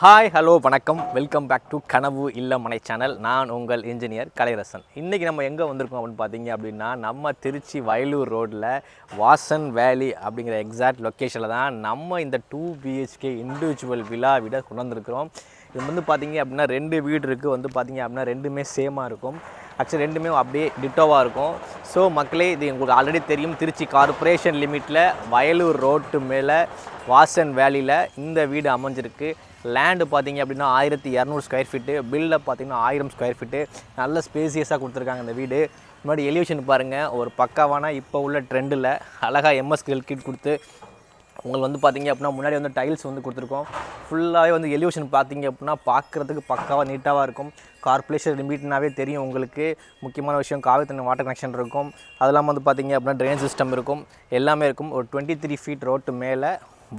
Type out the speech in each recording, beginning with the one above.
Hi hello வணக்கம். Welcome back to கனவு இல்லமனை channel நான் உங்கள் இன்ஜினியர் கலைரசன். இன்றைக்கி நம்ம எங்கே வந்திருக்கோம் அப்படின்னு பார்த்தீங்க அப்படின்னா நம்ம திருச்சி வயலூர் ரோட்டில் வாசன் வேலி அப்படிங்கிற எக்ஸாக்ட் லொக்கேஷனில் தான் நம்ம இந்த டூ பிஹெச்கே இண்டிவிஜுவல் விழா விட கொண்டு வந்திருக்கிறோம். இது வந்து பார்த்தீங்க அப்படின்னா ரெண்டு வீடு இருக்குது வந்து பார்த்தீங்க அப்படின்னா ரெண்டுமே சேமாக இருக்கும். ஆக்சுவலி ரெண்டுமே அப்படியே டிட்டோவாக இருக்கும். ஸோ மக்களே இது உங்களுக்கு ஆல்ரெடி தெரியும். திருச்சி கார்ப்பரேஷன் லிமிட்டில் வயலூர் ரோட்டு மேலே வாசன் வேலியில் இந்த வீடு அமைஞ்சிருக்கு. லேண்டு பார்த்தீங்க அப்படின்னா ஆயிரத்தி இரநூறு ஸ்கொயர் ஃபீட்டு பில்லில் பார்த்தீங்கன்னா ஆயிரம் ஸ்கொயர் ஃபீட்டு நல்ல ஸ்பேசியஸாக கொடுத்துருக்காங்க இந்த வீடு. முன்னாடி எலிவேஷன் பாருங்கள் ஒரு பக்காவான இப்போ உள்ள ட்ரெண்டில் அழகாக எம்எஸ்கில் கிட் கொடுத்து உங்களுக்கு வந்து பார்த்தீங்க அப்படின்னா முன்னாடி வந்து டைல்ஸ் வந்து கொடுத்துருக்கோம். ஃபுல்லாகவே வந்து எலிவேஷன் பார்த்தீங்க அப்படின்னா பார்க்குறதுக்கு பக்காவாக நீட்டாக இருக்கும். கார்பரேஷன் லிமிட்னாவே தெரியும் உங்களுக்கு. முக்கியமான விஷயம் காவிரி தண்ணி வாட்டர் கனெக்ஷன் இருக்கும். அது இல்லாமல் வந்து பார்த்தீங்க அப்படின்னா ட்ரெயின் சிஸ்டம் இருக்கும். எல்லாமே இருக்கும். ஒரு டுவெண்ட்டி த்ரீ ஃபீட் ரோட்டு மேலே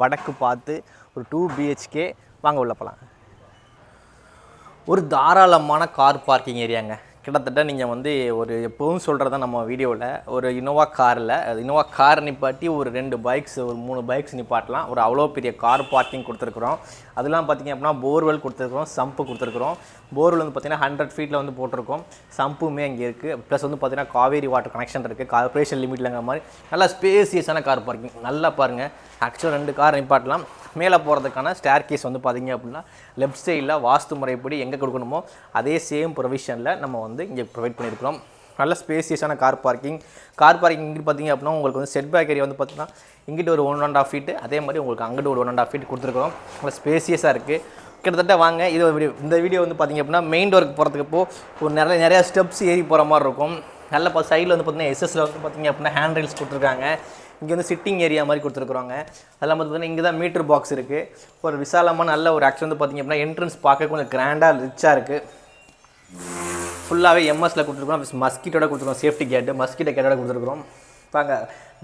வடக்கு பார்த்து ஒரு டூ பிஹெச்கே வாங்க உள்ள போகலாம் ஒரு தாராளமான கார் பார்க்கிங் ஏரியாங்க கிட்டத்தட்ட நீங்கள் வந்து ஒரு எப்பவும் சொல்கிறத நம்ம வீடியோவில் ஒரு இனோவா காரில் அது இனோவா கார் நிப்பாட்டி ஒரு ரெண்டு பைக்ஸ் ஒரு மூணு பைக்ஸ் நிப்பாட்டலாம். ஒரு அவ்வளோ பெரிய கார் பார்க்கிங் கொடுத்துருக்குறோம். அதெல்லாம் பார்த்தீங்க அப்படின்னா போர்வெல் கொடுத்துருக்குறோம் சம்பு கொடுத்துருக்குறோம். போர்வெல் வந்து பார்த்தீங்கன்னா ஹண்ட்ரட் ஃபீட்டில் வந்து போட்டிருக்கோம். சம்புமே அங்கே இருக்குது ப்ளஸ் வந்து பார்த்திங்கன்னா காவேரி வாட்டர் கனெக்ஷன் இருக்குது கார்பரேஷன் லிமிட்லங்கிற மாதிரி நல்லா ஸ்பேசியஸான கார் பார்க்கிங் நல்லா பாருங்கள் ஆக்சுவலாக ரெண்டு கார் நிப்பாட்டலாம். மேலே போகிறதுக்கான ஸ்டேர் கேஸ் வந்து பார்த்திங்க அப்படின்னா லெஃப்ட் சைடில் வாஸ்து முறைப்படி எங்கே கொடுக்கணுமோ அதே சேம் ப்ரொவிஷனில் நம்ம வந்து இங்கே ப்ரொவைட் பண்ணியிருக்கிறோம் நல்ல ஸ்பேசியஸான கார் பார்க்கிங் கார் பார்க்கிங் இங்கிட்டு பார்த்தீங்க அப்படின்னா உங்களுக்கு வந்து செட் பேக் ஏரியா வந்து பார்த்தீங்கன்னா இங்கிட்டு ஒரு ஒன் அண்ட் ஆஃப் ஃபீட்டு அதே மாதிரி உங்களுக்கு அங்கிட்டு ஒரு ஒன் அண்ட் ஆஃப் ஃபீட் கொடுத்துருக்கோம் நல்ல ஸ்பேசியஸாக இருக்குது கிட்டத்தட்ட வாங்க இது வீடியோ இந்த வீடியோ வந்து பார்த்தீங்க அப்படின்னா மெயின் டோருக்கு போகிறதுக்கு இப்போ ஒரு நிறைய நிறையா ஸ்டெப்ஸ் ஏறி போகிற மாதிரி இருக்கும். நல்ல இப்போ சைடில் வந்து பார்த்திங்கன்னா எஸ்எஸ்சில் வந்து பார்த்தீங்க அப்படின்னா ஹேண்ட் ரைல்ஸ் கொடுத்துருக்காங்க. இங்கே வந்து சிட்டிங் ஏரியா மாதிரி கொடுத்துருக்குறாங்க. அதெல்லாம் வந்து பார்த்திங்கன்னா இங்கே தான் மீட்டர் பாக்ஸ் இருக்குது ஒரு விசாலமான நல்ல ஒரு ஆக்சுவல் வந்து பார்த்தீங்க அப்படின்னா என்ட்ரன்ஸ் பார்க்க கொஞ்சம் கிராண்டாக ரிச்சாக இருக்குது ஃபுல்லாகவே எம்எஸில் கொடுத்துருக்கோம் மஸ்கிட்டோட கொடுத்துருக்கோம் சேஃப்டி கேட்டு மஸ்கிட்ட கேட்டோட கொடுத்துருக்குறோம். பாங்க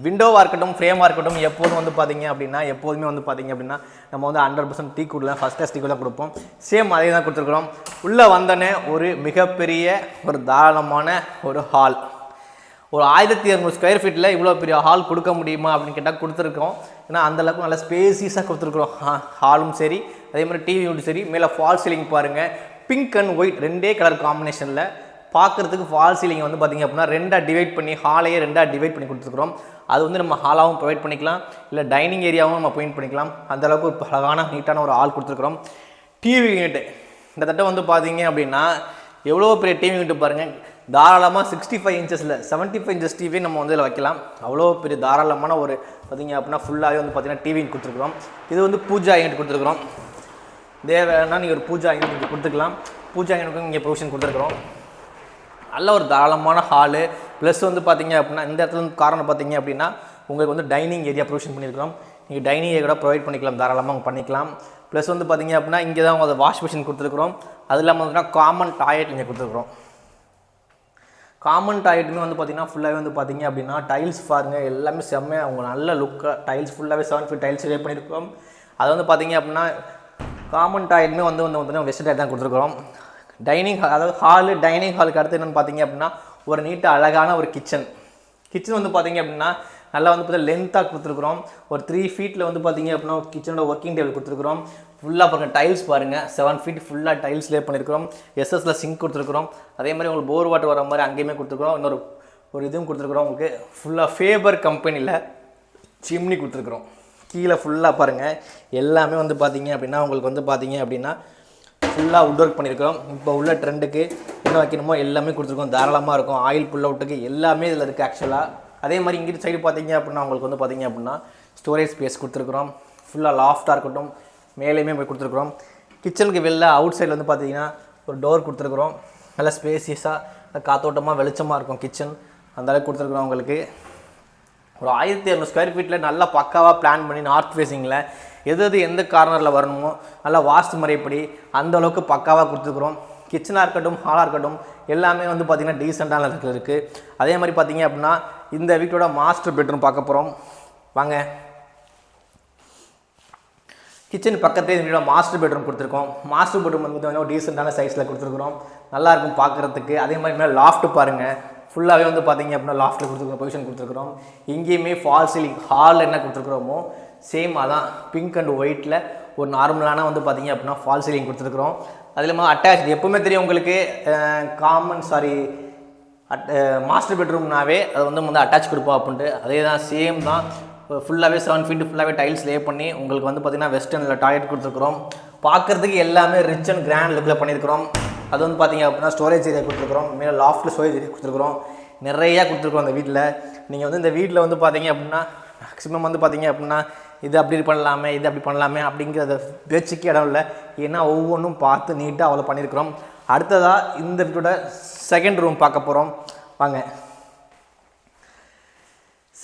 விண்டோவாக இருக்கட்டும் ஃப்ரேமாக இருக்கட்டும் எப்போதும் வந்து பார்த்தீங்க அப்படின்னா எப்போதுமே வந்து பார்த்தீங்க அப்படின்னா நம்ம வந்து ஹண்ட்ரட் பர்சன்ட் டீ கொடுக்கலாம் ஃபஸ்ட் டீ கூட கொடுப்போம். சேம் அதே தான் கொடுத்துருக்குறோம். உள்ளே வந்தோடனே ஒரு மிகப்பெரிய ஒரு தாராளமான ஒரு ஹால் ஒரு ஆயிரத்தி இரநூறு ஸ்கொயர் ஃபீட்டில் இவ்வளோ பெரிய ஹால் கொடுக்க முடியுமா அப்படின்னு கேட்டால் கொடுத்துருக்கோம். ஏன்னா அந்தளவுக்கு நல்லா ஸ்பேசியஸாக கொடுத்துருக்குறோம். ஹாலும் சரி அதே மாதிரி டிவி யூனிட் சரி மேலே ஃபால் சீலிங் பாருங்கள் பிங்க் அண்ட் ஒயிட் ரெண்டே கலர் காம்பினேஷனில் பார்க்குறதுக்கு ஃபால் சீலிங் வந்து பார்த்திங்க அப்படின்னா ரெண்டாக டிவைட் பண்ணி ஹாலையே ரெண்டாக டிவைட் பண்ணி கொடுத்துருக்குறோம். அது வந்து நம்ம ஹாலாகவும் ப்ரொவைட் பண்ணிக்கலாம். இல்லை டைனிங் ஏரியாவும் நம்ம பெயிண்ட் பண்ணிக்கலாம். அந்தளவுக்கு ஒரு அழகான நீட்டான ஒரு ஹால் கொடுத்துருக்குறோம். டிவி யூனிட் கிட்டத்தட்ட வந்து பார்த்தீங்க அப்படின்னா எவ்வளோ பெரிய டிவி யூனிட் பாருங்கள் தாராளமாக சிக்ஸ்டி ஃபைவ் இன்ச்சஸில் செவன்ட்டி ஃபைவ் இன்ச்சஸ் டிவி நம்ம வந்து இதில் வைக்கலாம். அவ்வளோ பெரிய தாராளமான ஒரு பார்த்தீங்க அப்படின்னா ஃபுல்லாகவே வந்து பார்த்திங்கன்னா டிவி கொடுத்துருக்குறோம். இது வந்து பூஜா யூனிட் கொடுத்துருக்குறோம். தேவைன்னா நீங்கள் ஒரு பூஜா யூனிட் கொடுத்துக்கலாம். பூஜா எனக்கும் இங்கே ப்ரொவிஷன் கொடுத்துருக்குறோம். நல்ல ஒரு தாராளமான ஹாலு ப்ளஸ் வந்து பார்த்தீங்க அப்படின்னா இந்த இடத்துல வந்து காரணம் பார்த்தீங்க அப்படின்னா உங்களுக்கு வந்து டைனிங் ஏரியா ப்ரொவிஷன் பண்ணியிருக்கிறோம். நீங்கள் டைனிங் ஏரியா கூட ப்ரொவைட் பண்ணிக்கலாம் தாராளமாக பண்ணிக்கலாம். ப்ளஸ் வந்து பார்த்தீங்க அப்படின்னா இங்கே தான் அதை வாஷ் மிஷின் கொடுத்துருக்குறோம். அது இல்லாமல் பார்த்தீங்கன்னா காமன் டாய்லெட் இங்கே கொடுத்துருக்குறோம். காமன் டாய்லெட்டுமே வந்து பார்த்தீங்கன்னா ஃபுல்லாகவே வந்து பார்த்தீங்க அப்படின்னா டைல்ஸ் பாருங்கள் எல்லாமே செம்மையாக அவங்க நல்ல லுக்காக டைல்ஸ் ஃபுல்லாகவே செவன் ஃபீட் டைல்ஸ் ரெடி பண்ணியிருக்கோம் அது வந்து பார்த்தீங்க அப்படின்னா காமன் டாய்லெட்டுமே வந்து வந்து வந்து வெஸ்ட் டாய்லெட் தான் கொடுத்துருக்குறோம். டைனிங் ஹால் அதாவது ஹாலு டைனிங் ஹாலுக்கு அடுத்து என்னென்னு பார்த்தீங்க அப்படின்னா ஒரு நீட்டாக அழகான ஒரு கிச்சன் கிச்சன் வந்து பார்த்தீங்க அப்படின்னா நல்லா வந்து பார்த்தீங்கன்னா லென்த்தாக கொடுத்துருக்குறோம். ஒரு த்ரீ ஃபீட்டில் வந்து பார்த்தீங்க அப்படின்னா கிச்சனோட ஒர்க்கிங் டேபிள் கொடுத்துருக்குறோம். ஃபுல்லாக பாருங்கள் டைல்ஸ் பாருங்கள் செவன் ஃபீட் ஃபுல்லாக டைல்ஸ் லே பண்ணியிருக்கிறோம் எஸ்எஸில் சிங்க் கொடுத்துருக்குறோம். அதே மாதிரி உங்களுக்கு போர் வாட்டர் வர மாதிரி அங்கேயுமே கொடுத்துருக்குறோம். இன்னொரு ஒரு இதுவும் கொடுத்துருக்குறோம் உங்களுக்கு. ஃபுல்லாக ஃபேபர் கம்பெனியில் சிம்னி கொடுத்துருக்குறோம். கீழே ஃபுல்லாக பாருங்கள் எல்லாமே வந்து பார்த்தீங்க அப்படின்னா உங்களுக்கு வந்து பார்த்தீங்க அப்படின்னா ஃபுல்லாக உட் ஒர்க் பண்ணியிருக்கிறோம் இப்போ உள்ள ட்ரெண்டுக்கு என்ன வைக்கணுமோ எல்லாமே கொடுத்துருக்கோம். தாராளமாக இருக்கும். ஆயில் புல் அவுட்டுக்கு எல்லாமே இதில் இருக்குது ஆக்சுவலாக அதே மாதிரி இங்கிட்டு சைடு பார்த்தீங்க அப்படின்னா உங்களுக்கு வந்து பார்த்தீங்க அப்படின்னா ஸ்டோரேஜ் ஸ்பேஸ் கொடுத்துருக்குறோம். ஃபுல்லாக லாஃப்டாக இருக்கட்டும். மேலேயுமே போய் கொடுத்துருக்குறோம். கிச்சனுக்கு வெளில அவுட் சைடில் வந்து பார்த்தீங்கன்னா ஒரு டோர் கொடுத்துருக்குறோம். நல்லா ஸ்பேசியஸாக காத்தோட்டமாக வெளிச்சமாக இருக்கும் கிச்சன் அந்த அளவுக்கு கொடுத்துருக்குறோம் உங்களுக்கு. ஒரு ஆயிரத்தி இரநூறு ஸ்கொயர் ஃபீட்டில் நல்லா பக்காவாக பிளான் பண்ணி நார்த் ஃபேஸிங்கில் எது எது எந்த கார்னரில் வரணுமோ நல்லா வாஸ்து முறைப்படி அந்த அளவுக்கு பக்காவாக கொடுத்துருக்குறோம். கிச்சனாக இருக்கட்டும் ஹாலாக இருக்கட்டும் எல்லாமே வந்து பார்த்திங்கன்னா டீசெண்டான இடத்துல இருக்குது அதே மாதிரி பார்த்தீங்க அப்படின்னா இந்த வீட்டோட மாஸ்டர் பெட்ரூம் பார்க்க போகிறோம் வாங்க. கிச்சன் பக்கத்தே இந்த வீடோட மாஸ்டர் பெட்ரூம் கொடுத்துருக்கோம். மாஸ்டர் பெட்ரூம் வந்து பார்த்திங்கன்னா டீசெண்டான சைஸில் கொடுத்துருக்குறோம். நல்லாயிருக்கும் பார்க்குறதுக்கு. அதே மாதிரி மேலே லாஃப்ட் பாருங்கள் ஃபுல்லாகவே வந்து பார்த்தீங்க அப்படின்னா லாஃப்ட்டில் கொடுத்துருக்கோம் பொசிஷன் கொடுத்துருக்குறோம். இங்கேயுமே ஃபால் சீலிங் ஹாலில் என்ன கொடுத்துருக்குறோமோ சேம் அதான் பிங்க் அண்ட் ஒயிட்டில் ஒரு நார்மலான வந்து பார்த்தீங்க அப்படின்னா ஃபால் சீலிங் கொடுத்துருக்குறோம். அது இல்லாமல் அட்டாச் எப்பவுமே தெரியும் உங்களுக்கு காமன் சாரி அட் மாஸ்டர் பெட்ரூம்னாவே அது வந்து வந்து அட்டாச் கொடுப்போம் அப்படின்ட்டு. அதே தான் சேம் தான். ஃபுல்லாகவே செவன் ஃபீட்டு ஃபுல்லாகவே டைல்ஸ் லே பண்ணி உங்களுக்கு வந்து பார்த்திங்கன்னா வெஸ்டர்னில் டாய்லெட் கொடுத்துருக்குறோம். பார்க்குறதுக்கு எல்லாமே ரிச் அண்ட் கிராண்ட் லுக்கில் பண்ணியிருக்கிறோம். அது வந்து பார்த்தீங்க அப்படின்னா ஸ்டோரேஜ் ஏரியா கொடுத்துருக்குறோம். மேலே லாஃப்ட்டில் ஸ்டோரேஜ் ஏரியா கொடுத்துருக்குறோம். நிறையா கொடுத்துருக்குறோம் அந்த வீட்டில் நீங்கள் வந்து இந்த வீட்டில் வந்து பார்த்தீங்க அப்படின்னா மேக்ஸிமம் வந்து பார்த்தீங்க அப்படின்னா இது அப்படி பண்ணலாமே இது அப்படி பண்ணலாமே அப்படிங்கிறத பேச்சுக்கு இடம் இல்லை. ஏன்னா ஒவ்வொன்றும் பார்த்து நீட்டாக அவ்வளோ பண்ணியிருக்கிறோம் அடுத்ததாக இந்த வீட்டோட செகண்ட் ரூம் பார்க்க போகிறோம் வாங்க.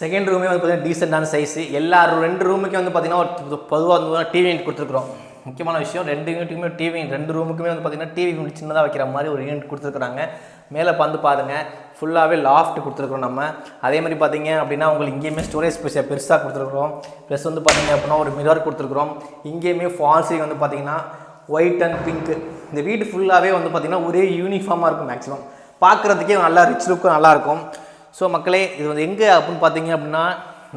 செகண்ட் ரூமே வந்து பார்த்தீங்கன்னா டீசெண்டான சைஸு எல்லா ரெண்டு ரூமுக்கும் வந்து பார்த்தீங்கன்னா ஒரு பொதுவாக வந்து டிவி கொடுத்துருக்குறோம். முக்கியமான விஷயம் ரெண்டு யூனிட்டுக்குமே டிவி ரெண்டு ரூமுக்குமே வந்து பார்த்தீங்கன்னா டிவி யூனிட் சின்னதாக வைக்கிற மாதிரி ஒரு யூனிட் கொடுத்துருக்குறாங்க. மேலே பந்து பாருங்க ஃபுல்லாகவே லாஃப்ட் கொடுத்துருக்குறோம் நம்ம. அதே மாதிரி பார்த்தீங்க அப்படின்னா உங்களுக்கு இங்கேயுமே ஸ்டோரேஜ் ஸ்பேஸ் பெருசாக கொடுத்துருக்குறோம். ப்ளஸ் வந்து பார்த்திங்க அப்படின்னா ஒரு மிரர் கொடுத்துருக்குறோம். இங்கேயுமே ஃபால்ஸிங் வந்து பார்த்திங்கன்னா ஒயிட் அண்ட் பிங்க்கு இந்த வீடு ஃபுல்லாகவே வந்து பார்த்திங்கன்னா ஒரே யூனிஃபார்மாக இருக்கும் மேக்ஸிமம் பார்க்குறதுக்கே நல்லா ரிச் லுக்கும் நல்லாயிருக்கும் ஸோ மக்களே இது வந்து எங்கே அப்படின்னு பார்த்தீங்க அப்படின்னா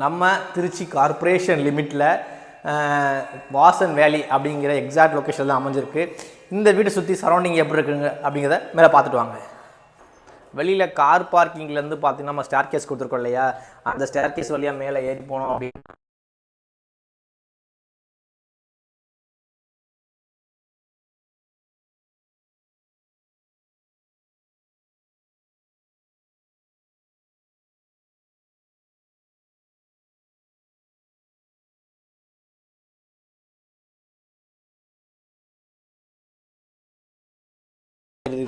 நம்ம திருச்சி கார்ப்பரேஷன் லிமிட்டில் வாசன் வேலி அப்படிங்கிற எக்ஸாக்ட் லொக்கேஷனில் தான் அமைஞ்சிருக்கு. இந்த வீட்டை சுற்றி சரௌண்டிங் எப்படி இருக்குங்க அப்படிங்கிறத மேலே பார்த்துட்டு வாங்க. வெளியில் கார் பார்க்கிங்லேருந்து பார்த்தீங்கன்னா நம்ம ஸ்டேர் கேஸ் கொடுத்துருக்கோம் இல்லையா? அந்த ஸ்டேர் கேஸ் வழியாக மேலே ஏறி போனோம் அப்படின்னு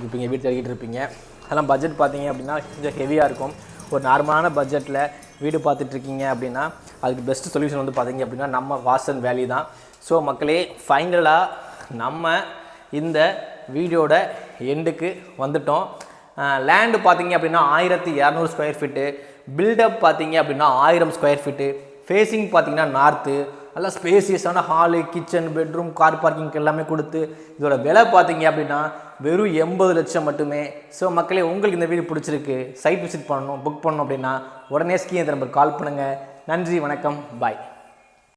இருப்பீங்க வீடு தேடிக்கிட்டு இருப்பீங்க. அதெல்லாம் பட்ஜெட் பார்த்தீங்க அப்படின்னா கொஞ்சம் ஹெவியாக இருக்கும். ஒரு நார்மலான பட்ஜெட்டில் வீடு பார்த்துட்டு இருக்கீங்க அப்படின்னா அதுக்கு பெஸ்ட் சொல்யூஷன் வந்து பார்த்தீங்க அப்படின்னா நம்ம வாசன் வேலி தான். ஸோ மக்களே ஃபைனலாக நம்ம இந்த வீடியோட எண்டுக்கு வந்துட்டோம். லேண்டு பார்த்தீங்க அப்படின்னா ஆயிரத்தி இரநூறு ஸ்கொயர் ஃபீட்டு பில்டப் பார்த்தீங்க அப்படின்னா ஆயிரம் ஸ்கொயர் ஃபீட்டு ஃபேஸிங் பார்த்தீங்கன்னா நார்த்து நல்லா ஸ்பேசியஸான hall kitchen bedroom car parking எல்லாமே கொடுத்து இதோட விலை பார்த்தீங்க அப்படின்னா வெறும் எண்பது லட்சம் மட்டுமே. ஸோ மக்களே உங்களுக்கு இந்த வீடு பிடிச்சிருக்கு சைட் விசிட் பண்ணணும் புக் பண்ணணும் அப்படின்னா உடனே ஸ்கீன் நம்பர் கால் பண்ணுங்கள் நன்றி வணக்கம் பாய்